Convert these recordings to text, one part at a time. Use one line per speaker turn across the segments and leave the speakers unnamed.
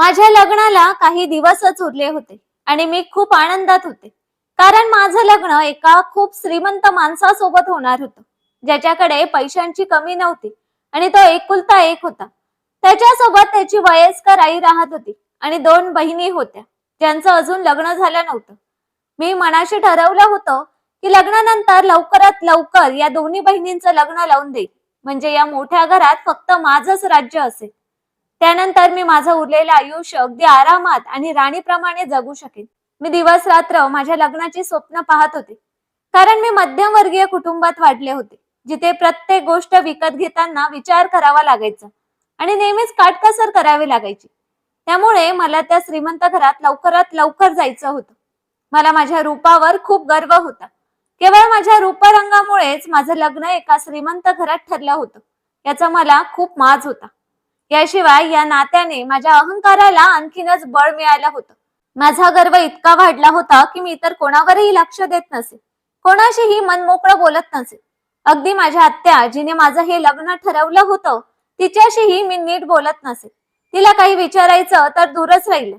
माझ्या लग्नाला काही दिवसच उरले होते आणि मी खूप आनंदात होते. कारण माझं लग्न एका खूप श्रीमंत माणसासोबत होणार होतं ज्याच्याकडे पैशांची कमी नव्हती आणि तो एकुलता एक होता. त्याच्यासोबत त्याची वयस्कर आई राहत होती आणि दोन बहिणी होत्या ज्यांचं अजून लग्न झालं नव्हतं. मी मनाशी ठरवलं होतं की लग्नानंतर लवकरात लवकर या दोन्ही बहिणींचं लग्न लावून देईल. म्हणजे या मोठ्या घरात फक्त माझंच राज्य असेल. त्यानंतर मी माझं उरलेलं आयुष्य अगदी आरामात आणि राणीप्रमाणे जगू शकेन. मी दिवस रात्र माझ्या लग्नाची स्वप्न पाहत होते. कारण मी मध्यमवर्गीय कुटुंबात वाढले होते जिथे प्रत्येक गोष्ट विकत घेताना विचार करावा लागायचा आणि नेहमीच काटकसर करावी लागायची. त्यामुळे मला त्या श्रीमंत घरात लवकरात लवकर जायचं होतं. मला माझ्या रूपावर खूप गर्व होता. केवळ माझ्या रूपरंगामुळेच माझं लग्न एका श्रीमंत घरात ठरलं होतं. याचा मला खूप माज होता. याशिवाय या नात्याने माझ्या अहंकाराला आणखीनच बळ मिळायला होतं. माझा गर्व इतका वाढला होता की मी इतर कोणावरही लक्ष देत नसे. कोणाशीही मन मोकळं बोलत नसे. अगदी माझ्या आत्या जिने माझं हे लग्न ठरवलं होतं तिच्याशीही मी नीट बोलत नसे. तिला काही विचारायचं तर दूरच राहिलं.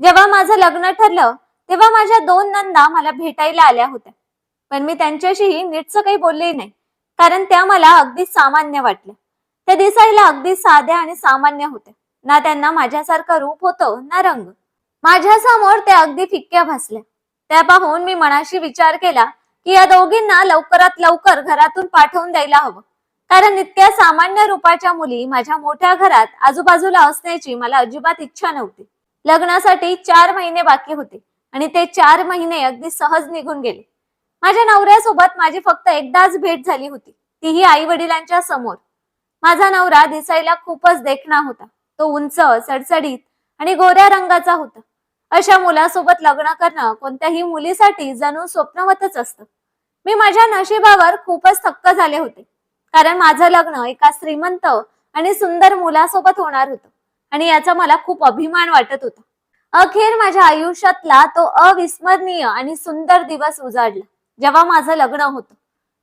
जेव्हा माझं लग्न ठरलं तेव्हा माझ्या दोन नंदा मला भेटायला आल्या होत्या. पण मी त्यांच्याशीही नीटचं काही बोलले नाही कारण त्या मला अगदी सामान्य वाटल्या. ते दिसायला अगदी साध्या आणि सामान्य होते. ना त्यांना माझ्यासारखं रूप होतं ना रंग. माझ्यासमोर त्या अगदी फिक्क्या भासल्या त्या पाहून मी मनाशी विचार केला की या दोघींना लवकरात लवकर घरातून पाठवून द्यायला हवं. कारण इतक्या सामान्य रूपाच्या मुली माझ्या मोठ्या घरात आजूबाजूला असण्याची मला अजिबात इच्छा नव्हती. लग्नासाठी चार महिने बाकी होते आणि ते चार महिने अगदी सहज निघून गेले. माझ्या नवऱ्यासोबत माझी फक्त एकदाच भेट झाली होती. तीही आई वडिलांच्या समोर. माझा नवरा दिसायला खूपच देखणा होता. तो उंच सडसडीत आणि गोऱ्या रंगाचा होता. अशा मुलासोबत लग्न करणं कोणत्याही मुलीसाठी जणू स्वप्नवतच असतं. मी माझ्या नशिबावर खूपच थक्क झाले होते. कारण माझं लग्न एका श्रीमंत आणि सुंदर मुलासोबत होणार होतं आणि याचा मला खूप अभिमान वाटत होता. अखेर माझ्या आयुष्यातला तो अविस्मरणीय आणि सुंदर दिवस उजाडला जेव्हा माझं लग्न होतं.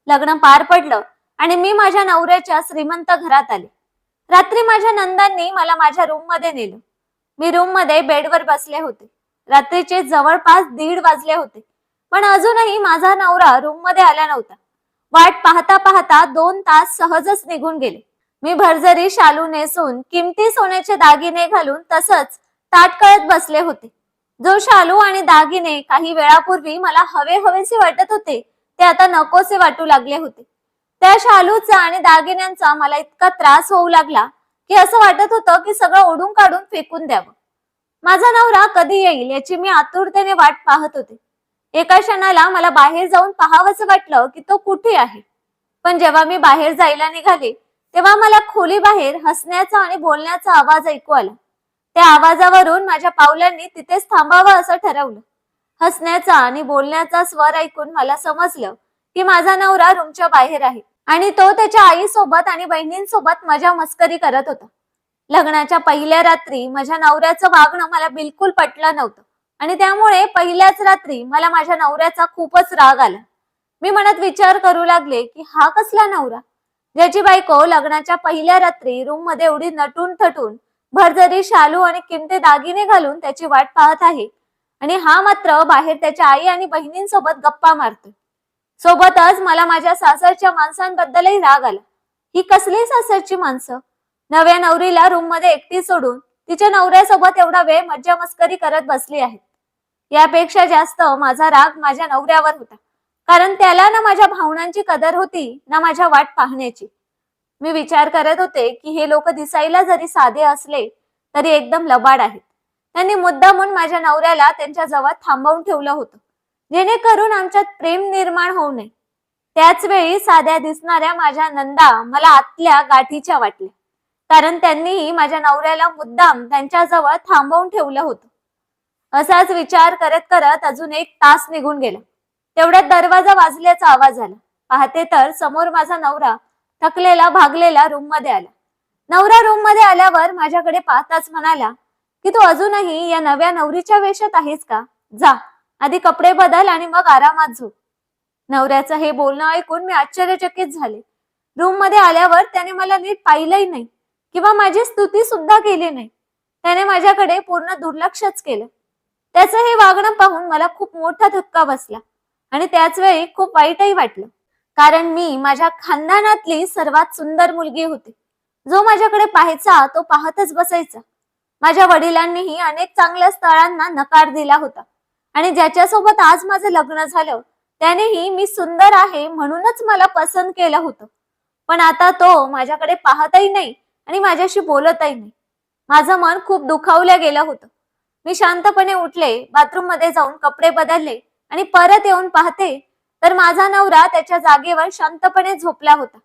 लग्न पार पडलं आणि मी माझ्या नवऱ्याच्या श्रीमंत घरात आले. रात्री माझ्या नंदांनी मला माझ्या रूममध्ये नेलं. मी रूममध्ये बेडवर बसले होते. रात्रीचे जवळपास दीड वाजले होते. पण अजूनही माझा नवरा रूममध्ये आला नव्हता. वाट पाहता पाहता दोन तास सहजच निघून गेले. मी भरजरी शालू नेसून किमती सोन्याचे दागिने घालून तसंच ताटकळत बसले होते. जो शालू आणि दागिने काही वेळापूर्वी मला हवे हवेसे वाटत होते ते आता नकोसे वाटू लागले होते. त्या शालूचा आणि दागिन्यांचा मला इतका त्रास होऊ लागला की असं वाटत होतं की सगळं ओढून काढून फेकून द्यावं. माझा नवरा कधी येईल याची मी आतुरतेने वाट पाहत होते. एका क्षणाला मला बाहेर जाऊन पाहावंच वाटलं की तो कुठे आहे. पण जेव्हा मी बाहेर जायला निघाले तेव्हा मला खोली बाहेर हसण्याचा आणि बोलण्याचा आवाज ऐकू आला. त्या आवाजावरून माझ्या पावलांनी तिथेच थांबावं असं ठरवलं. हसण्याचा आणि बोलण्याचा स्वर ऐकून मला समजलं की माझा नवरा रूमच्या बाहेर आहे. आणि तो त्याच्या आईसोबत आणि बहिणींसोबत मजा मस्करी करत होता. लग्नाच्या पहिल्या रात्री माझ्या नवऱ्याचं वागणं मला बिलकुल पटलं नव्हतं. आणि त्यामुळे पहिल्याच रात्री मला माझ्या नवऱ्याचा खूपच राग आला. मी मनात विचार करू लागले की हा कसला नवरा? ज्याची बायको लग्नाच्या पहिल्या रात्री रूममध्ये एवढी नटून थटून भरजरी शालू आणि किमते दागिने घालून त्याची वाट पाहत आहे. आणि हा मात्र बाहेर त्याच्या आई आणि बहिणींसोबत गप्पा मारतोय. सोबतच मला माझ्या सासरच्या माणसांबद्दलही राग आला. ही कसली सासरची माणसं? नव्या नवरीला रूममध्ये एकटी सोडून तिच्या नवऱ्यासोबत एवढा वेळ मज्जा मस्करी करत बसली आहेत. यापेक्षा जास्त माझा राग माझ्या नवऱ्यावर होता. कारण त्याला ना माझ्या भावनांची कदर होती ना माझ्या वाट पाहण्याची. मी विचार करत होते की हे लोक दिसायला जरी साधे असले तरी एकदम लबाड आहेत. त्यांनी मुद्दामून माझ्या नवऱ्याला त्यांच्या जवळ थांबवून ठेवलं होतं. जेणेकरून आमच्यात प्रेम निर्माण होऊ नये. त्याच वेळी साध्या दिसणाऱ्या माझ्या नंदा मला आतल्या गाठीच्या वाटल्या. कारण त्यांनीही माझ्या नवऱ्याला मुद्दाम त्यांच्याजवळ थांबवून ठेवलं होतं. असाच विचार करत करत अजून एक तास निघून गेला. तेवढ्यात दरवाजा वाजल्याचा आवाज आला. पाहते तर समोर माझा नवरा थकलेला भागलेला रूममध्ये आला. नवरा रूममध्ये आल्यावर माझ्याकडे पाहताच म्हणाला की तू अजूनही या नव्या नवरीच्या वेशात आहेस का? जा. आधी कपडे बदल आणि मग आरामात झोप. नवऱ्याचं हे बोलणं ऐकून मी आश्चर्यचकित झाले. रूममध्ये आल्यावर त्याने मला नीट पाहिलंही नाही किंवा माझी स्तुती सुद्धा केली नाही. त्याने माझ्याकडे पूर्ण दुर्लक्षच केलं. त्याचं हे वागणं पाहून मला खूप मोठा धक्का बसला आणि त्याच वेळी खूप वाईटही वाटलं. कारण मी माझ्या खानदानातली सर्वात सुंदर मुलगी होती. जो माझ्याकडे पाहायचा तो पाहतच बसायचा. माझ्या वडिलांनीही अनेक चांगल्या स्थळांना नकार दिला होता. आणि ज्याच्यासोबत आज माझं लग्न झालं त्यानेही मी सुंदर आहे म्हणूनच मला पसंत केलं होतं. पण आता तो माझ्याकडे पाहतही नाही आणि माझ्याशी बोलतही नाही. माझं मन खूप दुखावलं गेलं होतं. मी शांतपणे उठले बाथरूममध्ये जाऊन कपडे बदलले आणि परत येऊन पाहते तर माझा नवरा त्याच्या जागेवर शांतपणे झोपला होता.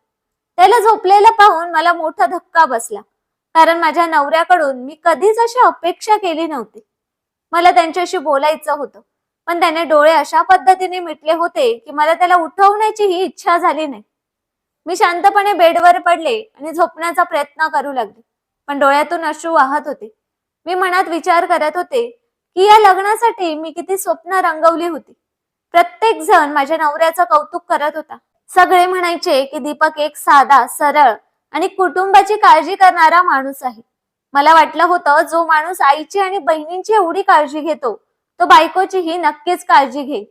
त्याला झोपलेलं पाहून मला मोठा धक्का बसला कारण माझ्या नवऱ्याकडून मी कधीच अशी अपेक्षा केली नव्हती. मला त्यांच्याशी बोलायचं होतं. पण त्याने डोळे अशा पद्धतीने मिटले होते की मला त्याला उठवण्याची ही इच्छा झाली नाही. मी शांतपणे बेडवर पडले आणि झोपण्याचा प्रयत्न करू लागले. पण डोळ्यातून अश्रू वाहत होते. मी मनात विचार करत होते की या लग्नासाठी मी किती स्वप्न रंगवली होती. प्रत्येक जण माझ्या नवऱ्याचं कौतुक करत होता. सगळे म्हणायचे की दीपक एक साधा सरळ आणि कुटुंबाची काळजी करणारा माणूस आहे. मला वाटलं होतं जो माणूस आईची आणि बहिणींची एवढी काळजी घेतो तो बायकोचीही नक्कीच काळजी घे.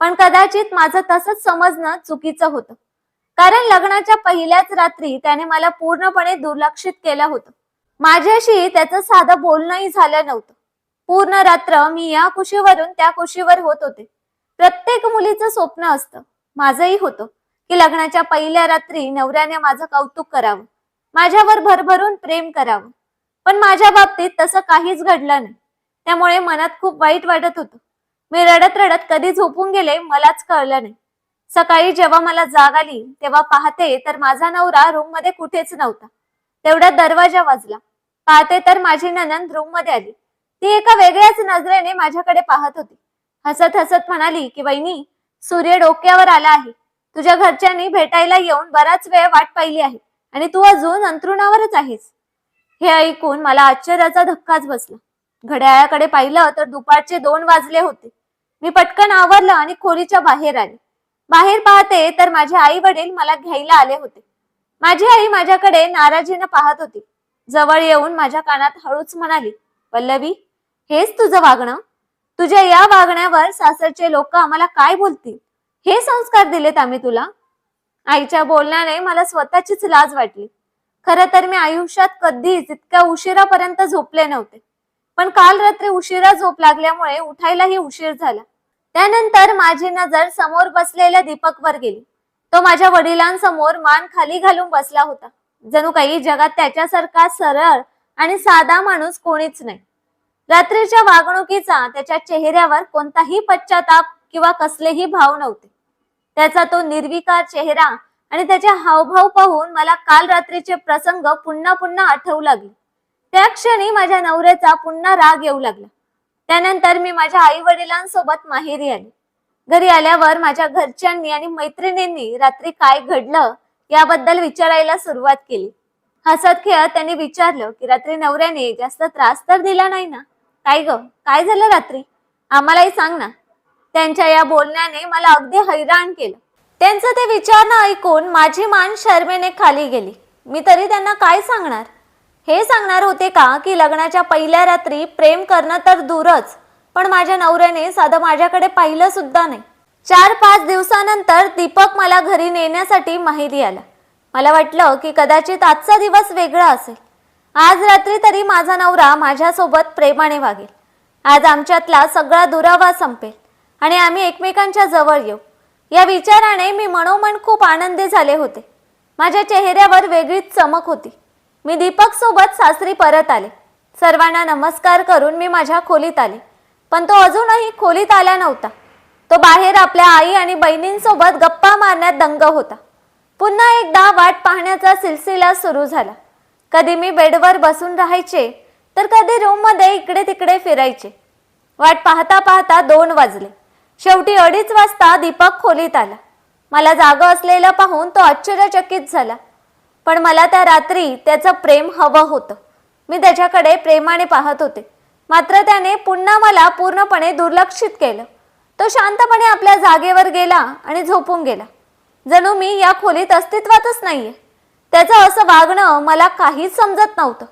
पण कदाचित माझं तसंच समजणं चुकीचं होतं. कारण लग्नाच्या पहिल्याच रात्री त्याने मला पूर्णपणे दुर्लक्षित केलं होतं. माझ्याशी त्याचं साधं बोलणंही झालं नव्हतं. पूर्ण रात्र मी या कुशीवरून त्या कुशीवर होत होते. प्रत्येक मुलीचं स्वप्न असतं माझंही होतं की लग्नाच्या पहिल्या रात्री नवऱ्याने माझं कौतुक करावं. माझ्यावर भरभरून प्रेम करावं. पण माझ्या बाबतीत तसं काहीच घडलं नाही. त्यामुळे मनात खूप वाईट वाटत होतं. मी रडत रडत कधी झोपून गेले मलाच कळलं नाही. सकाळी जेव्हा मला जाग आली तेव्हा पाहते तर माझा नवरा रूममध्ये कुठेच नव्हता. तेवढा दरवाजा वाजला. पाहते तर माझी ननंद रूममध्ये आली. ती एका वेगळ्याच नजरेने माझ्याकडे पाहत होती. हसत हसत म्हणाली की वहिनी सूर्य डोक्यावर आला आहे. तुझ्या घरच्यांनी भेटायला येऊन बराच वेळ वाट पाहिली आहे आणि तू अजून अंथरुणावरच आहेस. हे ऐकून मला आश्चर्याचा धक्काच बसला. घड्याळाकडे पाहिलं तर दुपारचे दोन वाजले होते. मी पटकन आवरलं आणि खोलीच्या बाहेर आले. बाहेर पाहते तर माझे आई वडील मला घ्यायला आले होते. माझी आई माझ्याकडे नाराजीनं पाहत होती. जवळ येऊन माझ्या कानात हळूच म्हणाली पल्लवी हेच तुझं वागणं? तुझ्या या वागण्यावर सासरचे लोक आम्हाला काय बोलतील? हे संस्कार दिलेत आम्ही तुला? आईच्या बोलण्याने मला स्वतःचीच लाज वाटली. खरं तर मी आयुष्यात कधीच इतक्या उशिरापर्यंत झोपले नव्हते. पण काल रात्री उशिरा झोप लागल्यामुळे उठायलाही उशीर झाला. त्यानंतर माझी नजर समोर बसलेल्या दीपकवर गेली. तो माझ्या वडिलांसमोर मान खाली घालून बसला होता. जणू काही जगात त्याच्यासारखा सरळ आणि साधा माणूस कोणीच नाही. रात्रीच्या वागणुकीचा त्याच्या चेहऱ्यावर कोणताही पश्चाताप किंवा कसलेही भाव नव्हते. त्याचा तो निर्विकार चेहरा आणि त्याचे हावभाव पाहून मला काल रात्रीचे प्रसंग पुन्हा पुन्हा आठवू लागले. त्या क्षणी माझ्या नवऱ्याचा पुन्हा राग येऊ लागला. त्यानंतर मी माझ्या आई वडिलांसोबत माहेरी आले. घरी आल्यावर माझ्या घरच्यांनी आणि मैत्रिणींनी रात्री काय घडलं याबद्दल विचारायला सुरुवात केली. हसत खेळत त्यांनी विचारलं की रात्री नवऱ्याने जास्त त्रास तर दिला नाही ना? काय ग? काय झालं रात्री? आम्हालाही सांग ना. त्यांच्या या बोलण्याने मला अगदी हैराण केलं. त्यांचं ते विचारणं ऐकून माझी मान शर्मेने खाली गेली. मी तरी त्यांना काय सांगणार? हे सांगणार होते का की लग्नाच्या पहिल्या रात्री प्रेम करणं तर दूरच पण माझ्या नवऱ्याने साधं माझ्याकडे पाहिलं सुद्धा नाही. चार पाच दिवसानंतर दीपक मला घरी नेण्यासाठी माहिती आला. मला वाटलं की कदाचित आजचा दिवस वेगळा असेल. आज रात्री तरी माझा नवरा माझ्यासोबत प्रेमाने वागेल. आज आमच्यातला सगळा दुरावा संपेल आणि आम्ही एकमेकांच्या जवळ येऊ. या विचाराने मी मनोमन खूप आनंदी झाले होते. माझ्या चेहऱ्यावर वेगळीच चमक होती. मी दीपक सोबत सासरी परत आले. सर्वांना नमस्कार करून मी माझ्या खोलीत आले. पण तो अजूनही खोलीत आला नव्हता. तो बाहेर आपल्या आई आणि बहिणींसोबत गप्पा मारण्यात दंग होता. पुन्हा एकदा वाट पाहण्याचा सिलसिला सुरू झाला. कधी मी बेडवर बसून राहायचे तर कधी रूममध्ये इकडे तिकडे फिरायचे. वाट पाहता पाहता दोन वाजले. शेवटी अडीच वाजता दीपक खोलीत आला. मला जागं असलेलं पाहून तो आश्चर्यचकित झाला. पण मला त्या रात्री त्याचं प्रेम हवं होतं. मी त्याच्याकडे प्रेमाने पाहत होते. मात्र त्याने पुन्हा मला पूर्णपणे दुर्लक्षित केलं. तो शांतपणे आपल्या जागेवर गेला आणि झोपून गेला. जणू मी या खोलीत अस्तित्वातच नाहीये. त्याचं असं वागणं मला काहीच समजत नव्हतं.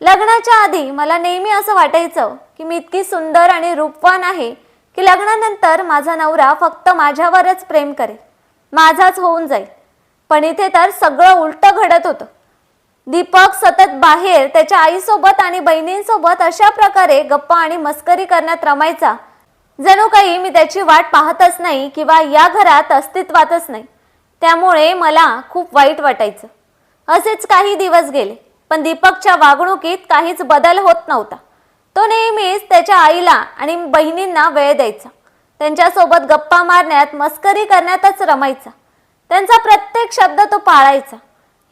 लग्नाच्या आधी मला नेहमी असं वाटायचं की मी इतकी सुंदर आणि रूपवान आहे की लग्नानंतर माझा नवरा फक्त माझ्यावरच प्रेम करेल. माझाच होऊन जाईल. पण इथे तर सगळं उलटं घडत होतं. दीपक सतत बाहेर त्याच्या आईसोबत आणि बहिणींसोबत अशा प्रकारे गप्पा आणि मस्करी करण्यात रमायचा. जणू काही मी त्याची वाट पाहतच नाही किंवा या घरात अस्तित्वातच नाही. त्यामुळे मला खूप वाईट वाटायचं. असेच काही दिवस गेले पण दीपकच्या वागणुकीत काहीच बदल होत नव्हता. तो नेहमीच त्याच्या आईला आणि बहिणींना वेळ द्यायचा. त्यांच्यासोबत गप्पा मारण्यात मस्करी करण्यातच रमायचा. त्यांचा प्रत्येक शब्द तो पाळायचा.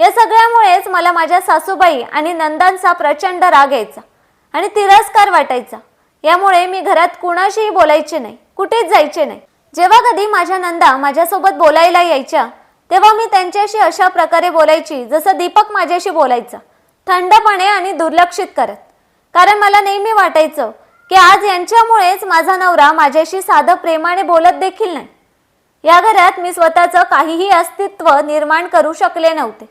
या सगळ्यामुळेच मला माझ्या सासूबाई आणि नंदांचा प्रचंड राग यायचा आणि तिरस्कार वाटायचा. यामुळे मी घरात कुणाशीही बोलायचे नाही कुठेच जायचे नाही. जेव्हा कधी माझ्या नंदा माझ्यासोबत बोलायला यायच्या तेव्हा मी त्यांच्याशी अशा प्रकारे बोलायची जसं दीपक माझ्याशी बोलायचा थंडपणे आणि दुर्लक्षित करत. कारण मला नेहमी वाटायचं की आज यांच्यामुळेच माझा नवरा माझ्याशी साधं प्रेमाने बोलत देखील नाही. या घरात मी स्वतःचं काहीही अस्तित्व निर्माण करू शकले नव्हते.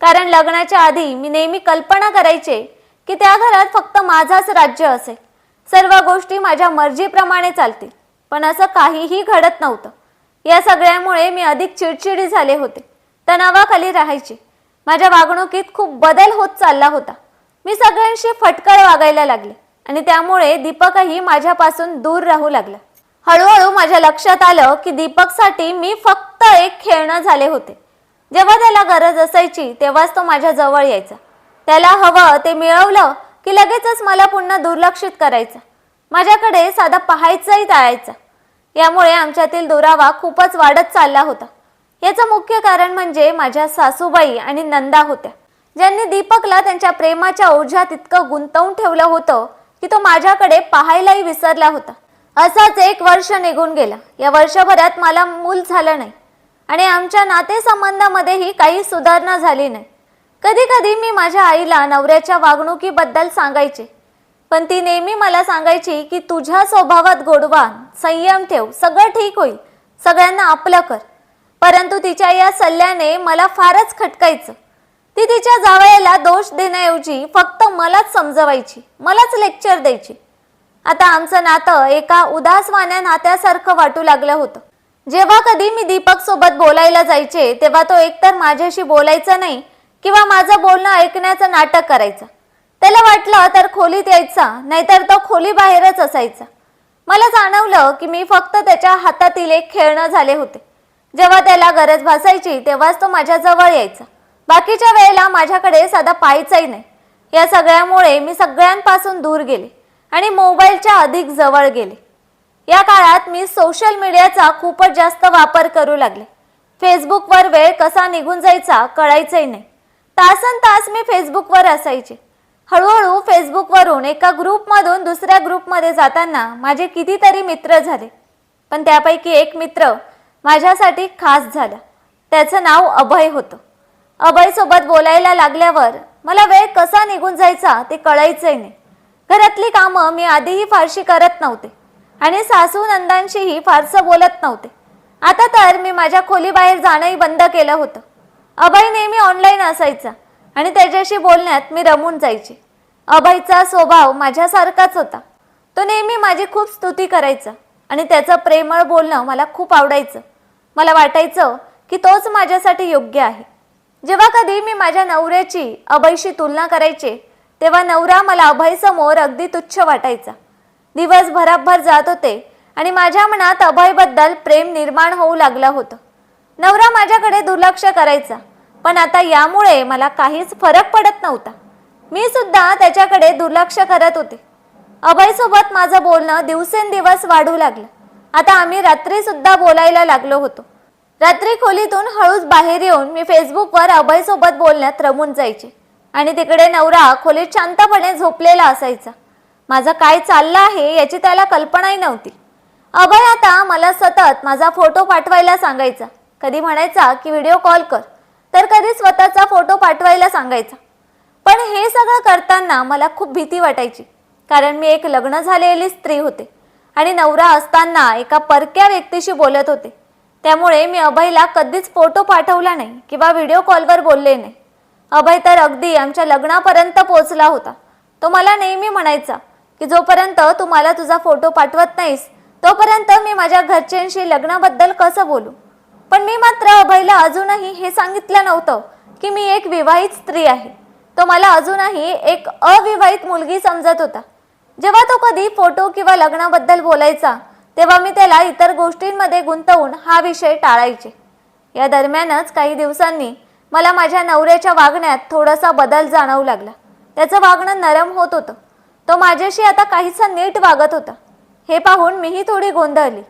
कारण लग्नाच्या आधी मी नेहमी कल्पना करायचे की त्या घरात फक्त माझाच राज्य असेल. सर्व गोष्टी माझ्या मर्जीप्रमाणे चालतील पण असं काहीही घडत नव्हतं. या सगळ्यामुळे मी अधिक चिडचिडी झाले होते. तणावाखाली राहायचे. माझ्या वागणुकीत खूप बदल होत चालला होता. मी सगळ्यांशी फटकळ वागायला लागले आणि त्यामुळे दीपकही माझ्यापासून दूर राहू लागला. हळूहळू माझ्या लक्षात आलं की दीपकसाठी मी फक्त एक खेळणं झाले होते. जेव्हा त्याला गरज असायची तेव्हाच तो माझ्या जवळ यायचा. त्याला हवं ते मिळवलं की लगेचच मला पुन्हा दुर्लक्षित करायचं. माझ्याकडे साधा पाहायचाही टाळायचा. यामुळे आमच्यातील दुरावा खूपच वाढत चालला होता. याचं मुख्य कारण म्हणजे माझ्या सासूबाई आणि नंदा होत्या. ज्यांनी दीपकला त्यांच्या प्रेमाच्या ओझ्यात इतकं गुंतवून ठेवलं होतं की तो माझ्याकडे पाहायलाही विसरला होता. असाच एक वर्ष निघून गेला. या वर्षभरात मला मूल झालं नाही आणि आमच्या नातेसंबंधामध्येही काही सुधारणा झाली नाही. कधी कधी मी माझ्या आईला नवऱ्याच्या वागणुकीबद्दल सांगायचे पण ती नेहमी मला सांगायची की तुझ्या स्वभावात गोडवा संयम ठेव सगळं ठीक होईल सगळ्यांना आपलं कर. परंतु तिच्या या सल्ल्याने मला फारच खटकायचं. ती तिच्या जावयाला दोष देण्याऐवजी फक्त मलाच समजवायची मलाच लेक्चर द्यायची. आता आमचं नातं एका उदासवाण्या नात्यासारखं वाटू लागलं होतं. जेव्हा कधी मी दीपक सोबत बोलायला जायचे तेव्हा तो एकतर माझ्याशी बोलायचा नाही किंवा माझं बोलणं ऐकण्याचं नाटक करायचं. त्याला वाटलं तर खोलीत यायचा नाहीतर तो खोली बाहेरच असायचा. मला जाणवलं की मी फक्त त्याच्या हातातील एक खेळणं झाले होते. जेव्हा त्याला गरज भासायची तेव्हाच तो माझ्याजवळ यायचा. बाकीच्या वेळेला माझ्याकडे साधा पाहायचाही नाही. या सगळ्यामुळे मी सगळ्यांपासून दूर गेले आणि मोबाईलच्या अधिक जवळ गेले. या काळात मी सोशल मीडियाचा खूपच जास्त वापर करू लागले. फेसबुकवर वेळ कसा निघून जायचा कळायचंही नाही. तासन तास मी फेसबुकवर असायचे. हळूहळू फेसबुकवरून एका ग्रुपमधून दुसऱ्या ग्रुपमध्ये जाताना माझे कितीतरी मित्र झाले. पण त्यापैकी एक मित्र माझ्यासाठी खास झाला. त्याचं नाव अभय होतं. अभयसोबत बोलायला लागल्यावर मला वेळ कसा निघून जायचा ते कळायचंही नाही. घरातली कामं मी आधीही फारशी करत नव्हते आणि सासू नंदांशीही फारसं बोलत नव्हते. आता तर मी माझ्या खोलीबाहेर जाणंही बंद केलं होतं. अभय नेहमी ऑनलाईन असायचा आणि त्याच्याशी बोलण्यात मी रमून जायचे. अभयचा स्वभाव माझ्यासारखाच होता. तो नेहमी माझी खूप स्तुती करायचा आणि त्याचं प्रेमळ बोलणं मला खूप आवडायचं. मला वाटायचं की तोच माझ्यासाठी योग्य आहे. जेव्हा कधी मी माझ्या नवऱ्याची अभयशी तुलना करायचे तेव्हा नवरा मला अभयसमोर अगदी तुच्छ वाटायचा. दिवस भराभर जात होते आणि माझ्या मनात अभयबद्दल प्रेम निर्माण होऊ लागलं होतं. नवरा माझ्याकडे दुर्लक्ष करायचा पण आता यामुळे मला काहीच फरक पडत नव्हता. मी सुद्धा त्याच्याकडे दुर्लक्ष करत होते. अभयसोबत माझं बोलणं दिवसेंदिवस वाढू लागलं. आता आम्ही रात्रीसुद्धा बोलायला लागलो होतो. रात्री खोलीतून हळूच बाहेर येऊन मी फेसबुकवर अभयसोबत बोलण्यात रमून जायचे. आणि तिकडे नवरा खोलीत शांतपणे झोपलेला असायचा. माझं काय चाललं आहे याची त्याला कल्पनाही नव्हती. अभय आता मला सतत माझा फोटो पाठवायला सांगायचा. कधी म्हणायचा की व्हिडिओ कॉल कर. तर कधी स्वतःचा फोटो पाठवायला सांगायचा. पण हे सगळं करताना मला खूप भीती वाटायची. कारण मी एक लग्न झालेली स्त्री होते. आणि नवरा असताना एका परक्या व्यक्तीशी बोलत होते. त्यामुळे मी अभयला कधीच फोटो पाठवला नाही किंवा व्हिडिओ कॉलवर बोलले नाही. अभय तर अगदी आमच्या लग्नापर्यंत पोहोचला होता. तो मला नेहमी म्हणायचा की जोपर्यंत तू मला तुझा फोटो पाठवत नाहीस तोपर्यंत मी माझ्या घरच्यांशी लग्नाबद्दल कसं बोलू? पण मी मात्र अभयला अजूनही हे सांगितलं नव्हतं की मी एक विवाहित स्त्री आहे. तो मला अजूनही एक अविवाहित मुलगी समजत होता. जेव्हा तो कधी फोटो किंवा लग्नाबद्दल बोलायचा तेव्हा मी त्याला इतर गोष्टींमध्ये गुंतवून हा विषय टाळायचे. या दरम्यानच काही दिवसांनी मला माझ्या नवऱ्याच्या वागण्यात थोडासा बदल जाणवू लागला. त्याचं वागणं नरम होत होतं. तो माझ्याशी आता काहीसा नीट वागत होता. हे पाहून मीही थोडी गोंधळली.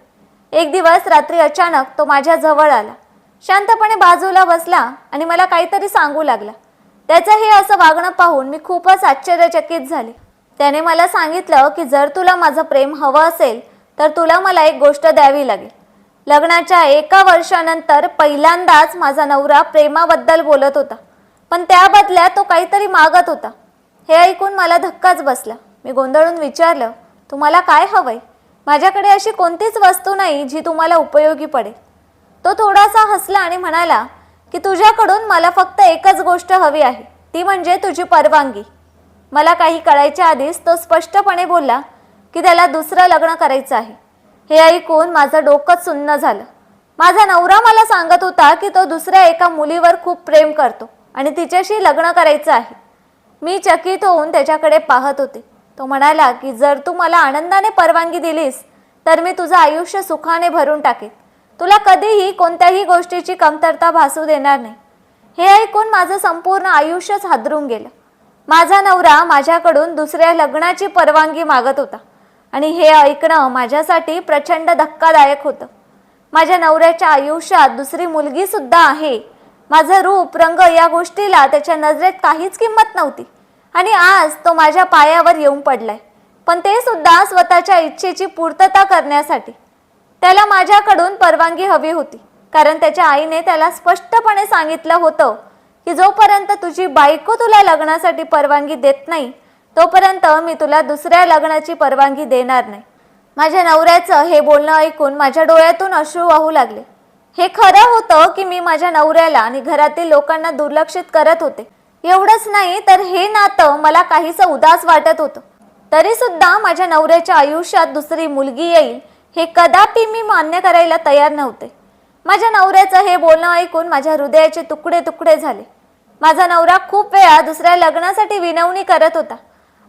एक दिवस रात्री अचानक तो माझ्या जवळ आला. शांतपणे बाजूला बसला आणि मला काहीतरी सांगू लागला. त्याचं हे असं वागणं पाहून मी खूपच आश्चर्यचकित झाले. त्याने मला सांगितलं की जर तुला माझं प्रेम हवं असेल तर तुला मला एक गोष्ट द्यावी लागेल. लग्नाच्या एका वर्षानंतर पहिल्यांदाच माझा नवरा प्रेमाबद्दल बोलत होता. पण त्या बदल्यात तो काहीतरी मागत होता. हे ऐकून मला धक्काच बसला. मी गोंधळून विचारलं तुम्हाला काय हवंय? माझ्याकडे अशी कोणतीच वस्तू नाही जी तुम्हाला उपयोगी पडेल. तो थोडासा हसला आणि म्हणाला की तुझ्याकडून मला फक्त एकच गोष्ट हवी आहे. ती म्हणजे तुझी परवानगी. मला काही कळायच्या आधीच तो स्पष्टपणे बोलला की त्याला दुसरं लग्न करायचं आहे. हे ऐकून माझं डोकंच सुन्न झालं. माझा नवरा मला सांगत होता की तो दुसऱ्या एका मुलीवर खूप प्रेम करतो आणि तिच्याशी लग्न करायचं आहे. मी चकित होऊन त्याच्याकडे पाहत होते. तो म्हणाला की जर तू मला आनंदाने परवानगी दिलीस तर मी तुझं आयुष्य सुखाने भरून टाकेन. तुला कधीही कोणत्याही गोष्टीची कमतरता भासू देणार नाही. हे ऐकून माझं संपूर्ण आयुष्यच हादरून गेलं. माझा नवरा माझ्याकडून दुसऱ्या लग्नाची परवानगी मागत होता. आणि हे ऐकणं माझ्यासाठी प्रचंड धक्कादायक होतं. माझ्या नवऱ्याच्या आयुष्यात दुसरी मुलगी सुद्धा आहे. माझं रूप रंग या गोष्टीला त्याच्या नजरेत काहीच किंमत नव्हती. आणि आज तो माझ्या पायावर येऊन पडलाय. पण ते सुद्धा स्वतःच्या इच्छेची पूर्तता करण्यासाठी. त्याला माझ्याकडून परवानगी हवी होती. कारण त्याच्या आईने त्याला स्पष्टपणे सांगितलं होतं की जोपर्यंत तुझी बायको तुला लग्नासाठी परवानगी देत नाही तोपर्यंत मी तुला दुसऱ्या लग्नाची परवानगी देणार नाही. माझ्या नवऱ्याचं हे बोलणं ऐकून माझ्या डोळ्यातून अश्रू वाहू लागले. हे खरं होतं की मी माझ्या नवऱ्याला आणि घरातील लोकांना दुर्लक्षित करत होते. एवढंच नाही तर हे नातं मला काहीसं उदास वाटत होतं. तरी सुद्धा माझ्या नवऱ्याच्या आयुष्यात दुसरी मुलगी येईल हे कदापि मी मान्य करायला तयार नव्हते. माझ्या नवऱ्याचं हे बोलणं ऐकून माझ्या हृदयाचे तुकडे तुकडे झाले. माझा नवरा खूप वेळा दुसऱ्या लग्नासाठी विनवणी करत होता.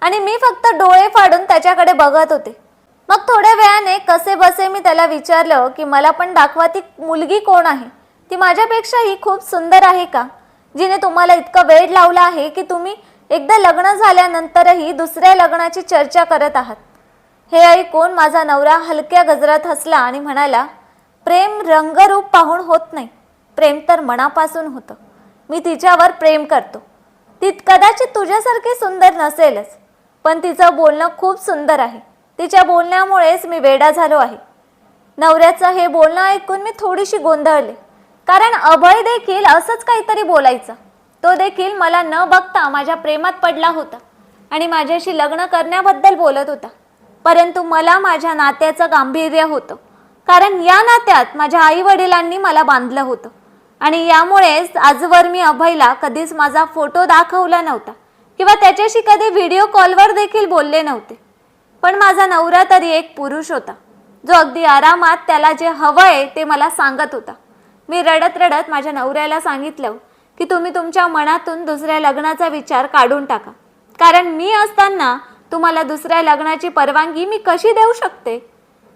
आणि मी फक्त डोळे फाडून त्याच्याकडे बघत होते. मग थोड्या वेळाने कसे बसे मी त्याला विचारलं की मला पण दाखवा ती मुलगी कोण आहे? ती माझ्यापेक्षाही खूप सुंदर आहे का? जिने तुम्हाला इतका वेळ लावला आहे की तुम्ही एकदा लग्न झाल्यानंतरही दुसऱ्या लग्नाची चर्चा करत आहात. हे ऐकून माझा नवरा हलक्या गजरात हसला आणि म्हणाला प्रेम रंगरूप पाहून होत नाही. प्रेम तर मनापासून होतं. मी तिच्यावर प्रेम करतो. ती कदाचित तुझ्यासारखी सुंदर नसेलच. पण तिचं बोलणं खूप सुंदर आहे. तिच्या बोलण्यामुळेच मी वेडा झालो आहे. नवऱ्याचं हे बोलणं ऐकून मी थोडीशी गोंधळले. कारण अभय देखील असंच काहीतरी बोलायचं. तो देखील मला न बघता माझ्या प्रेमात पडला होता आणि माझ्याशी लग्न करण्याबद्दल बोलत होता. परंतु मला माझ्या नात्याचं गांभीर्य होतं. कारण या नात्यात माझ्या आई वडिलांनी मला बांधलं होतं. आणि यामुळेच आजवर मी अभयला कधीच माझा फोटो दाखवला नव्हता. किंवा त्याच्याशी कधी व्हिडिओ कॉलवर देखील बोलले नव्हते. पण माझा नवरा तरी एक पुरुष होता. जो अगदी आरामात त्याला जे हवं आहे ते मला सांगत होता. मी रडत रडत माझ्या नवऱ्याला सांगितलं की तुम्ही तुमच्या मनातून दुसऱ्या लग्नाचा विचार काढून टाका. कारण मी असताना तुम्हाला दुसऱ्या लग्नाची परवानगी मी कशी देऊ शकते?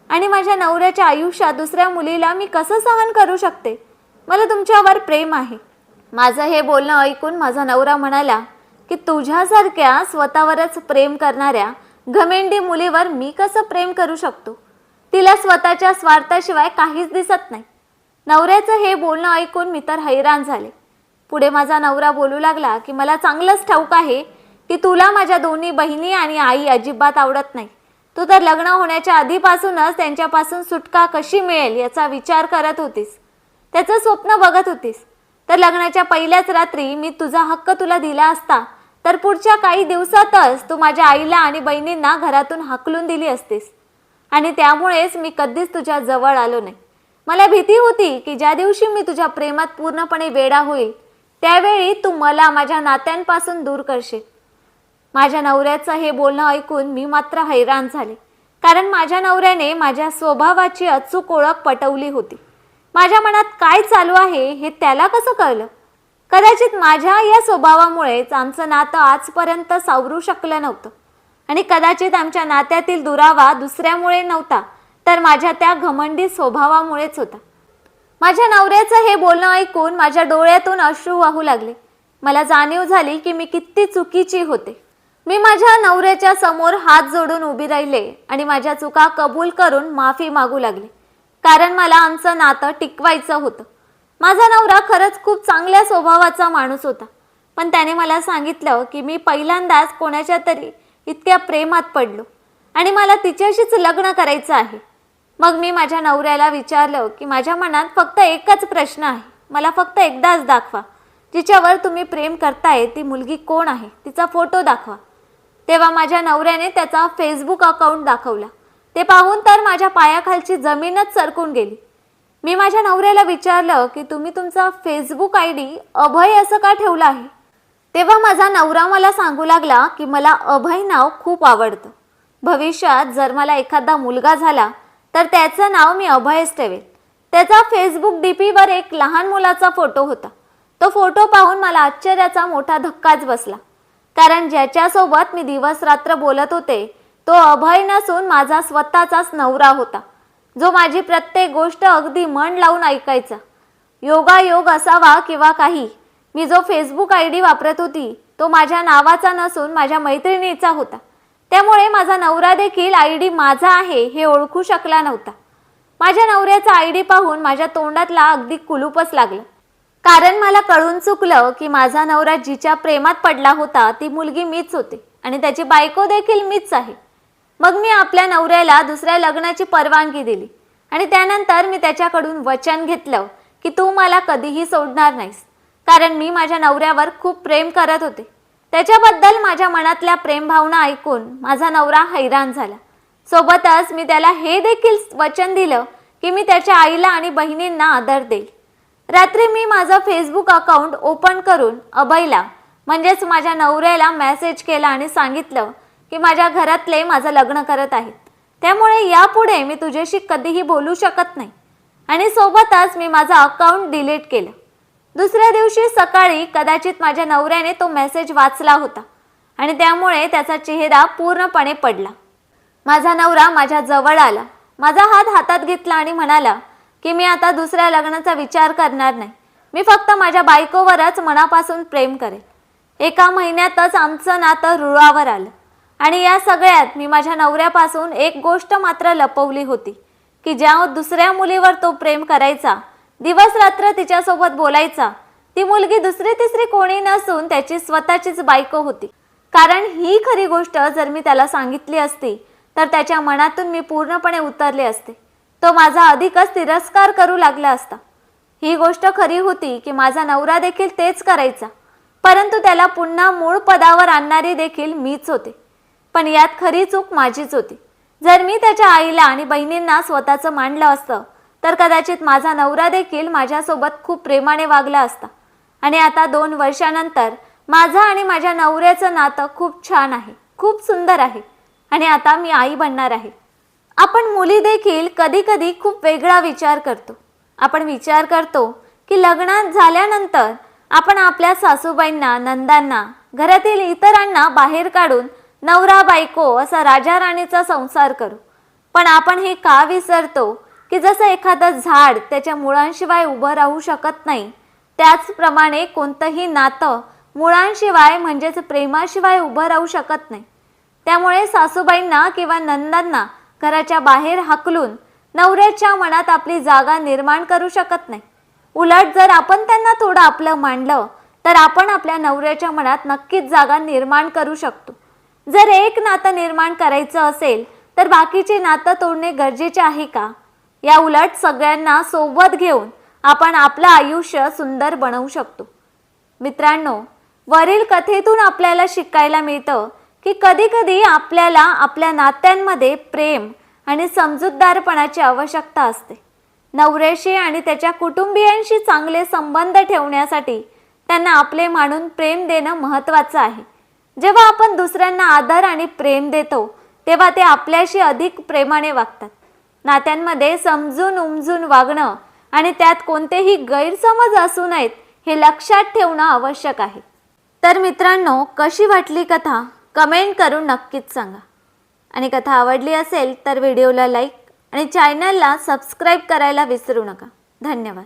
आणि माझ्या नवऱ्याच्या आयुष्यात दुसऱ्या मुलीला मी कसं सहन करू शकते? मला तुमच्यावर प्रेम आहे. माझं हे बोलणं ऐकून माझा नवरा म्हणाला की तुझ्यासारख्या स्वतःवरच प्रेम करणाऱ्या घमेंडी मुलीवर मी कसं प्रेम करू शकतो? तिला स्वतःच्या स्वार्थाशिवाय काहीच दिसत नाही. नवऱ्याचं हे बोलणं ऐकून मी तर हैराण झाले. पुढे माझा नवरा बोलू लागला की मला चांगलंच ठाऊक आहे की तुला माझ्या दोन्ही बहिणी आणि आई अजिबात आवडत नाही. तू तर लग्न होण्याच्या आधीपासूनच त्यांच्यापासून सुटका कशी मिळेल याचा विचार करत होतीस. त्याचं स्वप्न बघत होतीस. तर लग्नाच्या पहिल्याच रात्री मी तुझा हक्क तुला दिला असता. तर पुढच्या काही दिवसातच तू माझ्या आईला आणि बहिणींना घरातून हाकलून दिली असतीस. आणि त्यामुळेच मी कधीच तुझ्या जवळ आलो नाही. मला भीती होती की ज्या दिवशी मी तुझ्या प्रेमात पूर्णपणे वेडा होईल त्यावेळी तू मला माझ्या नात्यांपासून दूर करशील. माझ्या नवऱ्याचं हे बोलणं ऐकून मी मात्र हैराण झाले. कारण माझ्या नवऱ्याने माझ्या स्वभावाची अचूक ओळख पटवली होती. माझ्या मनात काय चालू आहे हे त्याला कसं कळलं? कदाचित माझ्या या स्वभावामुळेच आमचं नातं आजपर्यंत सावरू शकलं नव्हतं. आणि कदाचित आमच्या नात्यातील दुरावा दुसऱ्यामुळे नव्हता तर माझ्या त्या घमंडी स्वभावामुळेच होता. माझ्या नवऱ्याचं हे बोलणं ऐकून माझ्या डोळ्यातून अश्रू वाहू लागले. मला जाणीव झाली की मी किती चुकीची होते. मी माझ्या नवऱ्याच्या समोर हात जोडून उभी राहिले आणि माझ्या चुका कबूल करून माफी मागू लागले. कारण मला आमचं नातं टिकवायचं होतं. माझा नवरा खरंच खूप चांगल्या स्वभावाचा माणूस होता. पण त्याने मला सांगितलं की मी पहिल्यांदाच कोणाच्या तरी इतक्या प्रेमात पडलो आणि मला तिच्याशीच लग्न करायचं आहे. मग मी माझ्या नवऱ्याला विचारलं की माझ्या मनात फक्त एकच प्रश्न आहे. मला फक्त एकदाच दाखवा. जिच्यावर तुम्ही प्रेम करताय ती मुलगी कोण आहे? तिचा फोटो दाखवा. तेव्हा माझ्या नवऱ्याने त्याचा फेसबुक अकाउंट दाखवला. ते पाहून तर माझ्या पायाखालची जमीनच सरकून गेली. मी माझ्या नवऱ्याला विचारलं की तुम्ही तुमचा फेसबुक आय डी अभय असं का ठेवलं आहे? तेव्हा माझा नवरा मला सांगू लागला की मला अभय नाव खूप आवडतं. भविष्यात जर मला एखादा मुलगा झाला तर त्याचं नाव मी अभयच ठेवेल. त्याचा फेसबुक डी पीवर एक लहान मुलाचा फोटो होता. तो फोटो पाहून मला आश्चर्याचा मोठा धक्काच बसला. कारण ज्याच्यासोबत मी दिवस रात्र बोलत होते तो अभय नसून माझा स्वतःचाच नवरा होता जो माझी प्रत्येक गोष्ट अगदी मन लावून ऐकायचा. योगायोग असावा किंवा काही मी जो फेसबुक आय डी वापरत होती तो माझ्या नावाचा नसून माझ्या मैत्रिणीचा होता. त्यामुळे माझा नवरा देखील आय डी माझा आहे हे ओळखू शकला नव्हता. माझ्या नवऱ्याचा आय डी पाहून माझ्या तोंडातला अगदी कुलूपच लागलं. कारण मला कळून चुकलं की माझा नवरा जिच्या प्रेमात पडला होता ती मुलगी मीच होते आणि त्याची बायको देखील मीच आहे. मग मी आपल्या नवऱ्याला दुसऱ्या लग्नाची परवानगी दिली. आणि त्यानंतर मी त्याच्याकडून वचन घेतलं की तू मला कधीही सोडणार नाहीस. कारण मी माझ्या नवऱ्यावर खूप प्रेम करत होते. त्याच्याबद्दल माझ्या मनातल्या प्रेमभावना ऐकून माझा नवरा हैराण झाला. सोबतच मी त्याला हे देखील वचन दिलं की मी त्याच्या आईला आणि बहिणींना आदर देईल. रात्री मी माझं फेसबुक अकाउंट ओपन करून अभयला म्हणजेच माझ्या नवऱ्याला मेसेज केला आणि सांगितलं की माझ्या घरातले माझं लग्न करत आहेत. त्यामुळे यापुढे मी तुझ्याशी कधीही बोलू शकत नाही. आणि सोबतच मी माझं अकाउंट डिलीट केलं. दुसऱ्या दिवशी सकाळी कदाचित माझ्या नवऱ्याने तो मेसेज वाचला होता. आणि त्यामुळे त्याचा चेहरा पूर्णपणे पडला. माझा नवरा माझ्या जवळ आला. माझा हात हातात घेतला आणि म्हणाला की मी आता दुसऱ्या लग्नाचा विचार करणार नाही. मी फक्त माझ्या बायकोवरच मनापासून प्रेम करेन एका महिन्यातच आमचं नातं रुळावर आलं. आणि या सगळ्यात मी माझ्या नवऱ्यापासून एक गोष्ट मात्र लपवली होती की ज्या दुसऱ्या मुलीवर तो प्रेम करायचा दिवस रात्र तिच्यासोबत बोलायचा ती मुलगी दुसरी तिसरी कोणी नसून त्याची स्वतःचीच बायको होती. कारण ही खरी गोष्ट जर मी त्याला सांगितली असती तर त्याच्या मनातून मी पूर्णपणे उतरले असते. तो माझा अधिकच तिरस्कार करू लागला असता. ही गोष्ट खरी होती की माझा नवरा देखील तेच करायचा. परंतु त्याला पुन्हा मूळ पदावर आणणारी देखील मीच होते. पण यात खरी चूक माझीच होती. जर मी त्याच्या आईला आणि बहिणींना स्वतःचं मांडलं असतं तर कदाचित माझा नवरा देखील माझ्यासोबत खूप प्रेमाने वागला असता. आणि आता दोन वर्षानंतर माझं आणि माझ्या नवऱ्याचं नातं खूप छान आहे खूप सुंदर आहे. आणि आता मी आई बनणार आहे. आपण मुली देखील कधी कधी खूप वेगळा विचार करतो. आपण विचार करतो की लग्नात झाल्यानंतर आपण आपल्या सासूबाईंना नंदांना घरातील इतरांना बाहेर काढून नवरा बायको असा राजा राणीचा संसार करू. पण आपण हे का विसरतो की जसं एखादं झाड त्याच्या मुळांशिवाय उभं राहू शकत नाही त्याचप्रमाणे कोणतंही नातं मुळांशिवाय म्हणजेच प्रेमाशिवाय उभं राहू शकत नाही. त्यामुळे सासूबाईंना किंवा नंदांना घराच्या बाहेर हाकलून नवऱ्याच्या मनात आपली जागा निर्माण करू शकत नाही. उलट जर आपण त्यांना थोडं आपलं मांडलं तर आपण आपल्या नवऱ्याच्या मनात नक्कीच जागा निर्माण करू शकतो. जर एक नातं निर्माण करायचं असेल तर बाकीचे नातं तोडणे गरजेचे आहे का? या उलट सगळ्यांना सोबत घेऊन आपण आपलं आयुष्य सुंदर बनवू शकतो. मित्रांनो वरील कथेतून आपल्याला शिकायला मिळतं की कधीकधी आपल्याला आपल्या नात्यांमध्ये प्रेम आणि समजूतदारपणाची आवश्यकता असते. नवऱ्याशी आणि त्याच्या कुटुंबियांशी चांगले संबंध ठेवण्यासाठी त्यांना आपले मानून प्रेम देणं महत्त्वाचं आहे. जेव्हा आपण दुसऱ्यांना आदर आणि प्रेम देतो तेव्हा ते आपल्याशी अधिक प्रेमाने वागतात. नात्यांमध्ये समजून उमजून वागणं आणि त्यात कोणतेही गैरसमज असू नयेत हे लक्षात ठेवणं आवश्यक आहे. तर मित्रांनो कशी वाटली कथा? कमेंट करून नक्कीच सांगा. आणि कथा आवडली असेल तर व्हिडिओला लाईक आणि चॅनलला सबस्क्राईब करायला विसरू नका. धन्यवाद.